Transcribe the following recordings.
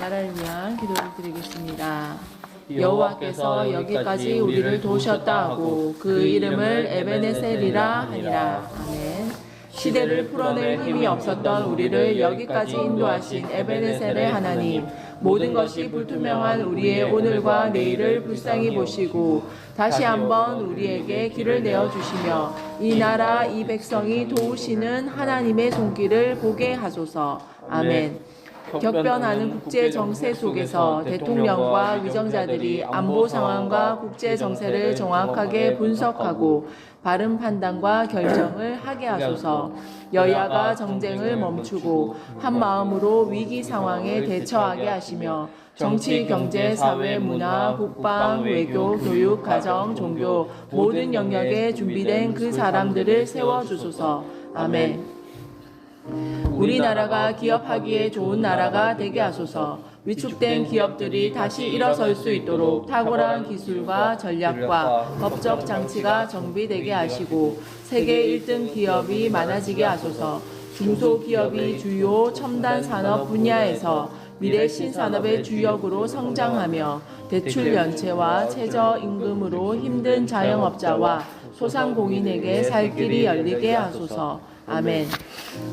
나라를 위한 기도를 드리겠습니다. 여호와께서 여기까지 우리를 도우셨다 하고 그 이름을 에베네셀이라 하니라. 아멘. 시대를 풀어낼 힘이 없었던 우리를 여기까지 인도하신 에베네셀의 하나님, 모든 것이 불투명한 우리의 오늘과 내일을 불쌍히 보시고 다시 한번 우리에게 길을 내어 주시며 이 나라 이 백성이 도우시는 하나님의 손길을 보게 하소서. 아멘. 격변하는 국제 정세 속에서 대통령과 위정자들이 안보 상황과 국제 정세를 정확하게 분석하고 바른 판단과 결정을 하게 하소서. 여야가 정쟁을 멈추고 한 마음으로 위기 상황에 대처하게 하시며 정치, 경제, 사회, 문화, 국방, 외교, 교육, 가정, 종교 모든 영역에 준비된 그 사람들을 세워 주소서. 아멘. 우리나라가 기업하기에 좋은 나라가 되게 하소서. 위축된 기업들이 다시 일어설 수 있도록 탁월한 기술과 전략과 법적 장치가 정비되게 하시고 세계 1등 기업이 많아지게 하소서. 중소기업이 주요 첨단 산업 분야에서 미래 신산업의 주역으로 성장하며 대출 연체와 최저 임금으로 힘든 자영업자와 소상공인에게 살 길이 열리게 하소서. 아멘.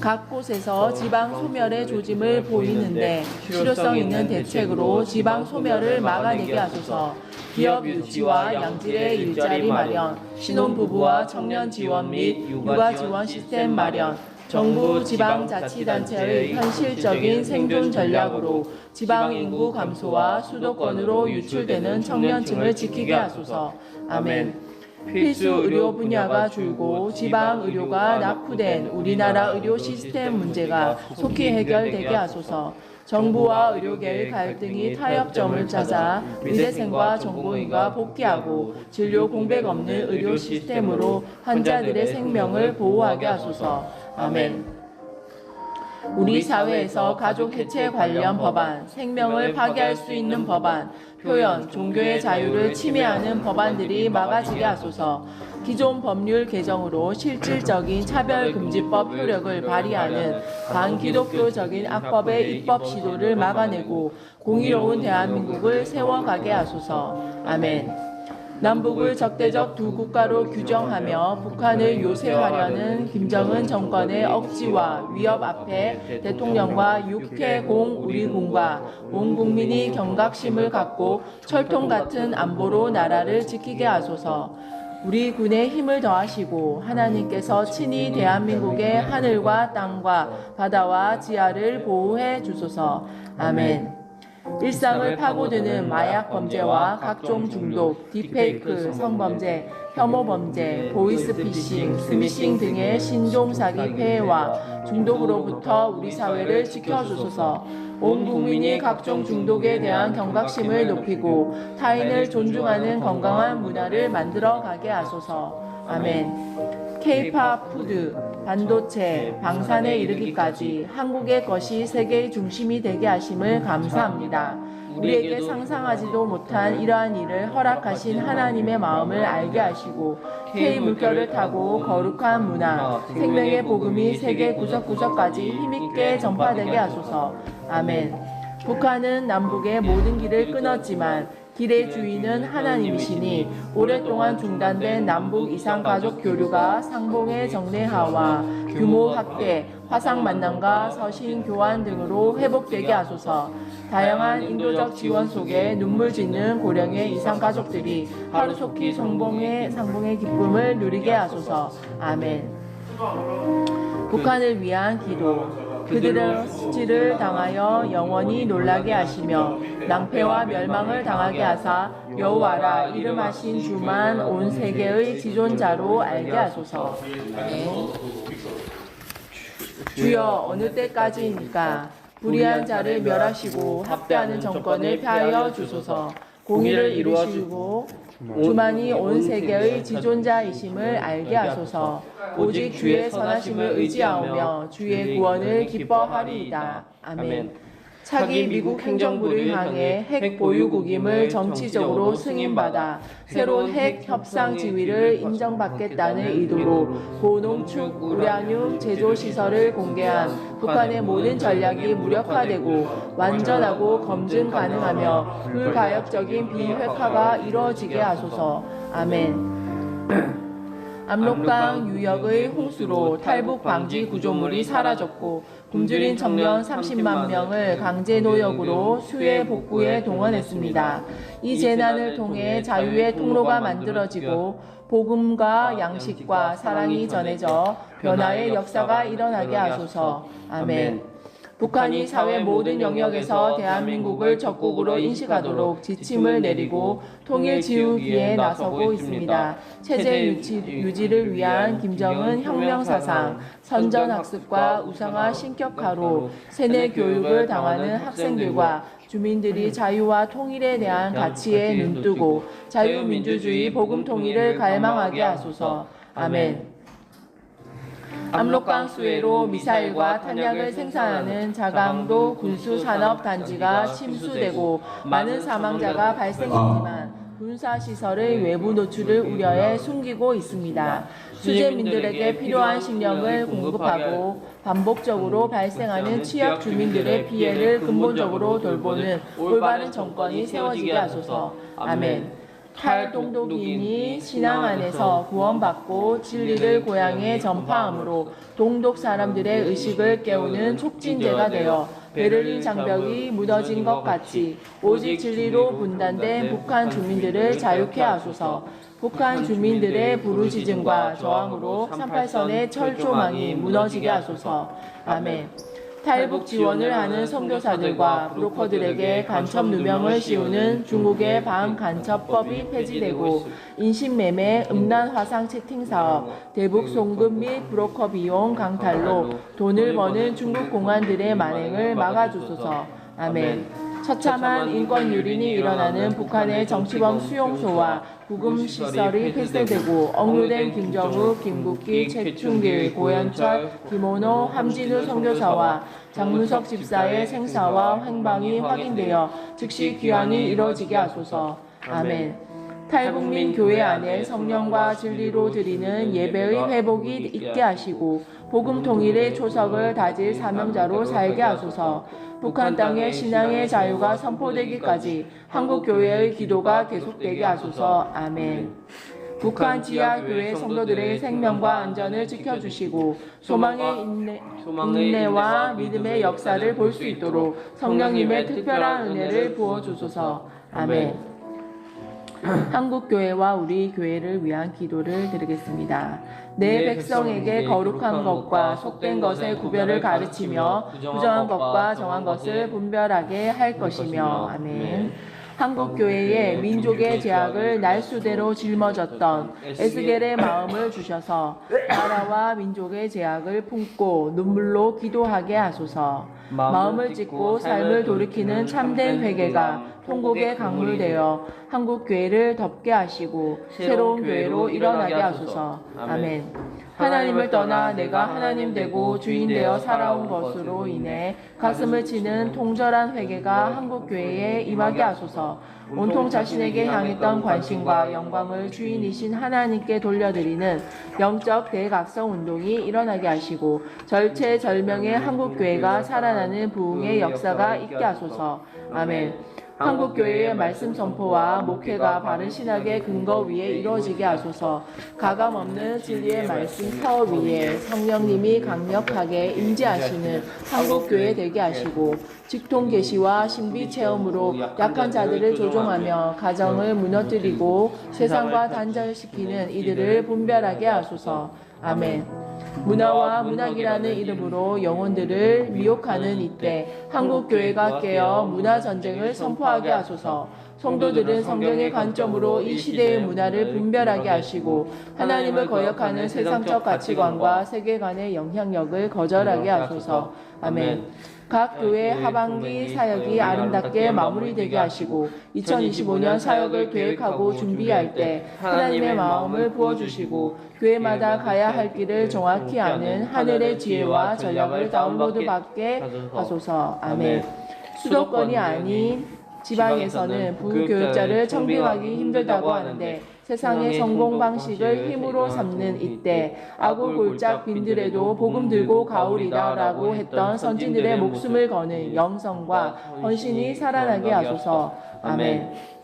각 곳에서 지방 소멸의 조짐을 보이는데 실효성 있는 대책으로 지방 소멸을 막아내게 하소서. 기업 유치와 양질의 일자리 마련, 신혼부부와 청년 지원 및 육아 지원 시스템 마련, 정부 지방자치단체의 현실적인 생존 전략으로 지방 인구 감소와 수도권으로 유출되는 청년층을 지키게 하소서. 아멘. 필수 의료 분야가 줄고 지방 의료가 낙후된 우리나라 의료 시스템 문제가 속히 해결되게 하소서. 정부와 의료계의 갈등이 타협점을 찾아 의대생과 정보의가 복귀하고 진료 공백 없는 의료 시스템으로 환자들의 생명을 보호하게 하소서. 아멘. 우리 사회에서 가족 해체 관련 법안, 생명을 파괴할 수 있는 법안, 표현, 종교의 자유를 침해하는 법안들이 막아지게 하소서. 기존 법률 개정으로 실질적인 차별금지법 효력을 발휘하는 반기독교적인 악법의 입법 시도를 막아내고 공의로운 대한민국을 세워가게 하소서. 아멘. 남북을 적대적 두 국가로 규정하며 북한을 요새하려는 김정은 정권의 억지와 위협 앞에 대통령과 육해공 우리군과 온 국민이 경각심을 갖고 철통 같은 안보로 나라를 지키게 하소서. 우리 군에 힘을 더하시고 하나님께서 친히 대한민국의 하늘과 땅과 바다와 지하를 보호해 주소서. 아멘. 일상을 파고드는 마약 범죄와 각종 중독, 딥페이크, 성범죄, 혐오 범죄, 보이스 피싱, 스미싱 등의 신종 사기 폐해와 중독으로부터 우리 사회를 지켜주소서. 온 국민이 각종 중독에 대한 경각심을 높이고 타인을 존중하는 건강한 문화를 만들어 가게 하소서. 아멘. K-팝 푸드, 반도체, 방산에 이르기까지 한국의 것이 세계의 중심이 되게 하심을 감사합니다. 우리에게 상상하지도 못한 이러한 일을 허락하신 하나님의 마음을 알게 하시고 K 물결을 타고 거룩한 문화, 생명의 복음이 세계 구석구석까지 힘있게 전파되게 하소서. 아멘. 북한은 남북의 모든 길을 끊었지만 길의 주인은 하나님이시니 오랫동안 중단된 남북 이상 가족 교류가 상봉의 정례화와 규모 확대, 화상 만남과 서신 교환 등으로 회복되게 하소서. 다양한 인도적 지원 속에 눈물 짓는 고령의 이상 가족들이 하루속히 성봉의 상봉의 기쁨을 누리게 하소서. 아멘. 북한을 위한 기도. 그들의 수치를 당하여 영원히 놀라게 하시며 낭패와 멸망을 당하게 하사 여호와라 이름하신 주만 온 세계의 지존자로 알게 하소서. 주여 어느 때까지입니까? 불의한 자를 멸하시고 합대하는 정권을 폐하여 주소서. 공의를 이루시고 주만이 온 세계의 지존자이심을 알게 하소서. 오직 주의 선하심을 의지하오며 주의 구원을 기뻐하리이다. 아멘. 차기 미국 행정부를 향해 핵 보유국임을 정치적으로 승인받아 새로운 핵 협상 지위를 인정받겠다는 의도로 고농축 우라늄 제조 시설을 공개한 북한의 모든 전략이 무력화되고 완전하고 검증 가능하며 불가역적인 비핵화가 이루어지게 하소서. 아멘. 압록강 유역의 홍수로 탈북 방지 구조물이 사라졌고 굶주린 청년 30만 명을 강제 노역으로 수해 복구에 동원했습니다. 이 재난을 통해 자유의 통로가 만들어지고 복음과 양식과 사랑이 전해져 변화의 역사가 일어나게 하소서. 아멘. 북한이 사회 모든 영역에서 대한민국을 적국으로 인식하도록 지침을 내리고 통일 지우기에 나서고 있습니다. 체제 유지, 유지 를 위한 김정은 혁명사상, 선전학습과 우상화 신격화로 세뇌 교육을 당하는 학생들과 주민들이 자유와 통일에 대한 가치에 눈뜨고 자유민주주의 복음 통일을 갈망하게 하소서. 아멘. 압록강 수해로 미사일과 탄약을 생산하는 자강도 군수 산업 단지가 침수되고 많은 사망자가 발생했지만 군사 시설의 외부 노출을 우려해 숨기고 있습니다. 수재민들에게 필요한 식량을 공급하고 반복적으로 발생하는 취약 주민들의 피해를 근본적으로 돌보는 올바른 정권이 세워지게 하소서. 아멘. 탈동독인이 신앙 안에서 구원받고 진리를 고향에 전파함으로 동독 사람들의 의식을 깨우는 촉진제가 되어 베를린 장벽이 무너진 것 같이 오직 진리로 분단된 북한 주민들을 자유케 하소서. 북한 주민들의 부르짖음과 저항으로 38선의 철조망이 무너지게 하소서. 아멘. 탈북 지원을 하는 선교사들과 브로커들에게 간첩 누명을 씌우는 중국의 방 간첩법이 폐지되고 인신매매, 음란 화상 채팅 사업, 대북 송금 및 브로커 비용 강탈로 돈을 버는 중국 공안들의 만행을 막아주소서. 아멘. 처참한 인권 유린이 일어나는 북한의 정치범 수용소와 구금 시설이 폐쇄되고 억류된 김정우, 김국기, 최충길, 고현철, 김원호, 함진우 선교사와 장문석 집사의 생사와 행방이 확인되어 즉시 귀환이 이뤄지게 하소서. 아멘. 탈북민 교회 안에 성령과 진리로 드리는 예배의 회복이 있게 하시고 복음 통일의 초석을 다질 사명자로 살게 하소서. 북한 땅의 신앙의 자유가 선포되기까지 한국 교회의 기도가 계속되게 하소서. 아멘. 북한 지하 교회 성도들의 생명과 안전을 지켜주시고 소망의 인내, 인내와 믿음의 역사를 볼 수 있도록 성령님의 특별한 은혜를 부어주소서. 아멘. 한국 교회와 우리 교회를 위한 기도를 드리겠습니다. 내 백성에게 거룩한 것과 속된 것의 구별을 가르치며 부정한 것과 정한 것을 분별하게 할 것이며 아멘. 한국 교회에 민족의 제약을 날수대로 짊어졌던 에스겔의 마음을 주셔서 나라와 민족의 제약을 품고 눈물로 기도하게 하소서. 마음을 찢고 삶을 돌이키는 참된 회개가 통곡의 강물되어 한국 교회를 덮게 하시고 새로운 교회로 일어나게 하소서. 아멘. 하나님을 떠나 내가 하나님 되고 주인 되어 살아온 것으로 인해 가슴을 치는 통절한 회개가 한국 교회에 임하게 하소서. 온통 자신에게 향했던 관심과 영광을 주인이신 하나님께 돌려드리는 영적 대각성 운동이 일어나게 하시고 절체절명의 한국 교회가 살아나는 부흥의 역사가 있게 하소서. 아멘. 한국 교회의 말씀 선포와 목회가 바른 신학의 근거 위에 이루어지게 하소서. 가감 없는 진리의 말씀 사업 위에 성령님이 강력하게 임재하시는 한국 교회 되게 하시고 직통 계시와 신비 체험으로 약한 자들을 조종하며 가정을 무너뜨리고 세상과 단절시키는 이들을 분별하게 하소서. 아멘. 문화와 문학이라는 이름으로 영혼들을 미혹하는 이때 한국 교회가 깨어 문화 전쟁을 선포하게 하소서. 성도들은 성경의 관점으로 이 시대의 문화를 분별하게 하시고 하나님을 거역하는 세상적 가치관과 세계관의 영향력을 거절하게 하소서. 아멘. 각 교회 하반기 사역이 아름답게 마무리되게 하시고 2025년 사역을 계획하고 준비할 때 하나님의 마음을 부어주시고 교회마다 가야 할 길을 정확히 아는 하늘의 지혜와 전략을 다운로드 받게 하소서. 아멘. 수도권이 아닌 지방에서는 부교육자를 청빙하기 힘들다고 하는데 세상의 성공 방식을 힘으로 삼는 이때 아굴 골짝 빈들에도 복음 들고 가오리다라고 했던 선진들의 목숨을 거는 영성과 헌신이 살아나게 하소서. 아멘.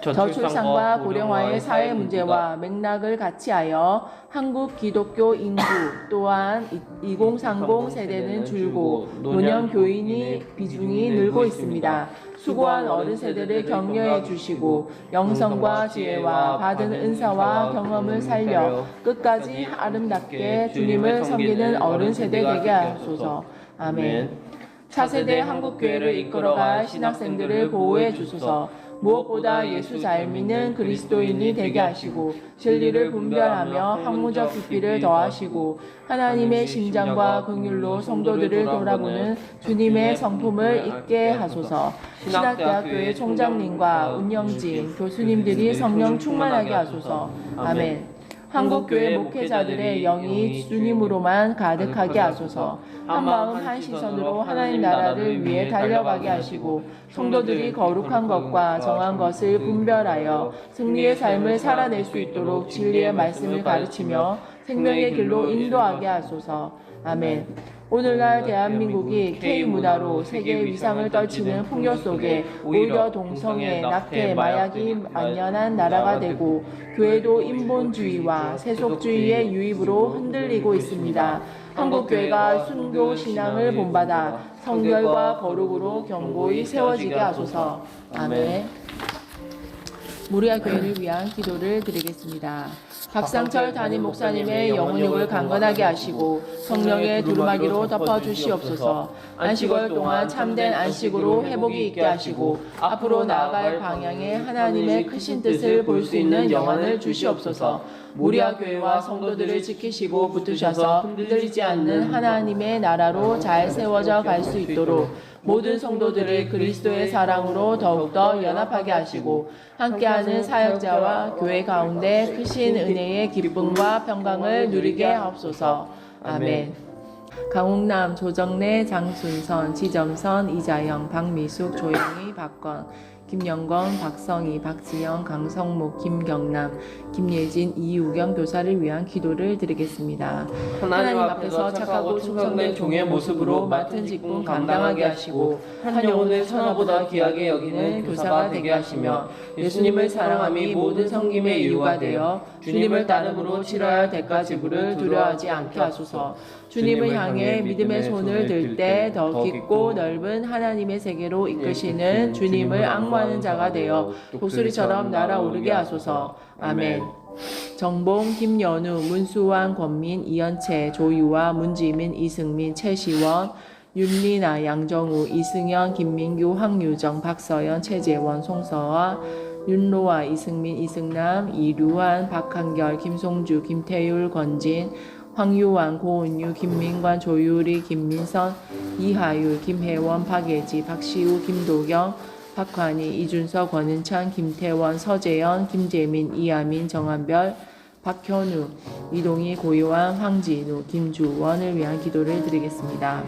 저출산과 고령화의 사회 문제와 맥락을 같이하여 한국 기독교 인구 또한 2030 세대는 줄고 노년 교인이 비중이 늘고 있습니다. 수고한 어른 세대를 격려해 주시고 영성과 지혜와 받은 은사와 경험을 살려 끝까지 아름답게 주님을 섬기는 어른 세대 되게 하소서. 아멘. 차세대 한국교회를 이끌어갈 신학생들을 보호해 주소서. 무엇보다 예수 잘 믿는 그리스도인이 되게 하시고 진리를 분별하며 학문적 깊이를 더하시고 하나님의 심장과 긍휼로 성도들을 돌아보는 주님의 성품을 잊게 하소서. 신학대학교의 총장님과 운영진 교수님들이 성령 충만하게 하소서. 아멘. 한국교회 목회자들의 영이 주님으로만 가득하게 하소서. 한 마음 한 시선으로 하나님 나라를 위해 달려가게 하시고 성도들이 거룩한 것과 정한 것을 분별하여 승리의 삶을 살아낼 수 있도록 진리의 말씀을 가르치며 생명의 길로 인도하게 하소서. 아멘. 오늘날 대한민국이 K-문화로 세계 위상을 떨치는 풍요 속에 오히려 동성애, 낙태, 마약이 만연한 나라가 되고 교회도 인본주의와 세속주의의 유입으로 흔들리고 있습니다. 한국교회가 순교 신앙을 본받아 성결과 거룩으로 경고히 세워지게 하소서. 아멘. 모리아 교회를 위한 기도를 드리겠습니다. 박상철 담임 목사님의 영혼육을 강건하게 하시고 성령의 두루마기로 덮어 주시옵소서. 안식월 동안 참된 안식으로 회복이 있게 하시고 앞으로 나아갈 방향에 하나님의 크신 뜻을 볼 수 있는 영안을 주시옵소서. 모리아 교회와 성도들을 지키시고 붙으셔서 흔들리지 않는 하나님의 나라로 잘 세워져 갈 수 있도록 모든 성도들을 그리스도의 사랑으로 더욱더 연합하게 하시고 함께하는 사역자와 교회 가운데 크신 은혜의 기쁨과 평강을 누리게 하옵소서. 아멘. 강홍남, 조정래, 장순선, 지점선, 이자영, 박미숙, 조영희, 박건, 김영건, 박성희, 박지영, 강성목, 김경남, 김예진, 이우경 교사를 위한 기도를 드리겠습니다. 하나님 앞에서 착하고 충성된 종의 모습으로 맡은 직분 감당하게 하시고 한 영혼을 천하보다 귀하게 여기는 교사가 되게 하시며 예수님을 사랑함이 모든 성김의 이유가 되어 주님을 따름으로 치러야 할 대가 지불을 두려워하지 않게 하소서. 주님을 향해 믿음의 손을 들 때 더 깊고 넓은 하나님의 세계로 이끄시는 주님을 악무하는 자가 되어 독수리처럼 날아오르게 하소서. 아멘. 정봉, 김연우, 문수환, 권민, 이연채, 조유아, 문지민, 이승민, 최시원, 윤리나, 양정우, 이승현, 김민규, 황유정, 박서연, 최재원, 송서아, 윤로아, 이승민, 이승남, 이류환, 박한결, 김송주, 김태율, 권진, 황유환, 고은유, 김민관, 조유리, 김민선, 이하율, 김혜원, 박예지, 박시우, 김도경, 박환희, 이준서, 권은찬, 김태원, 서재현, 김재민, 이하민, 정한별, 박현우, 이동희, 고요한, 황진우, 김주원을 위한 기도를 드리겠습니다.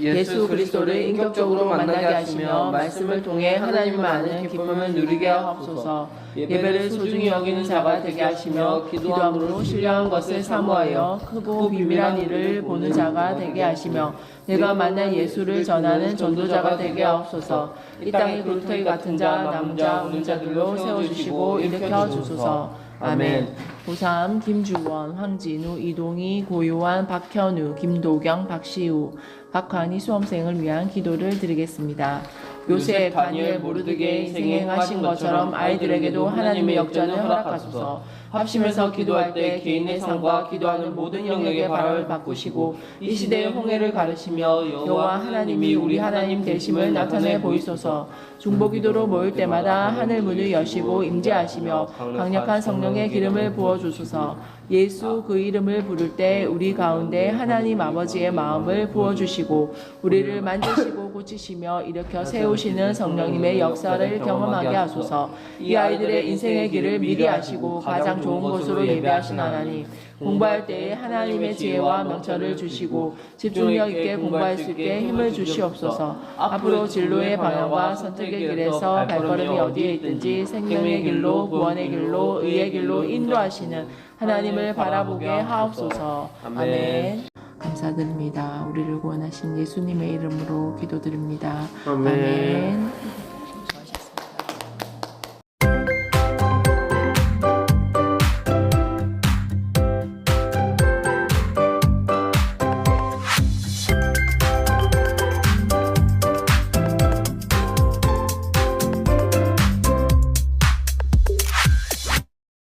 예수 그리스도를 인격적으로 만나게 하시며 말씀을 통해 하나님을 아는 기쁨을 누리게 하옵소서. 예배를 소중히 여기는 자가 되게 하시며 기도함으로 신령한 것을 사모하여 크고 비밀한 일을 보는 자가 되게 하시며 내가 만난 예수를 전하는 전도자가 되게 하옵소서. 이 땅의 골터기 같은 자, 남자, 우는 자들로 세워주시고 일으켜 주소서. 아멘. 고삼 김주원, 황진우, 이동희, 고요한, 박현우, 김도경, 박시우, 박환희 수험생을 위한 기도를 드리겠습니다. 요셉, 다니엘, 모르드게 생행하신 것처럼 아이들에게도 하나님의 역전을 허락하소서. 합심해서 기도할 때 개인의 삶과 기도하는 모든 영역의 발을 바꾸시고 이 시대의 홍해를 가르시며 여호와 하나님이 우리 하나님 되심을 나타내 보이소서. 중보기도로 모일 때마다 하늘 문을 여시고 임재하시며 강력한 성령의 기름을 부어 주소서. 예수 그 이름을 부를 때 우리 가운데 하나님 아버지의 마음을 부어 주시고 우리를 만지시고 고치시며 일으켜 세우시는 성령님의 역사를 경험하게 하소서. 이 아이들의 인생의 길을 미리 아시고 가장 좋은 곳으로 예배하신 하나님. 공부할 때에 하나님의 지혜와 명철을 주시고 집중력 있게 공부할 수 있게 힘을 주시옵소서. 앞으로 진로의 방향과 선택의 길에서 발걸음이 어디에 있든지 생명의 길로 구원의 길로 의의 길로 인도하시는 하나님을 바라보게 하옵소서. 아멘. 감사드립니다. 우리를 구원하신 예수님의 이름으로 기도드립니다. 아멘. 아멘.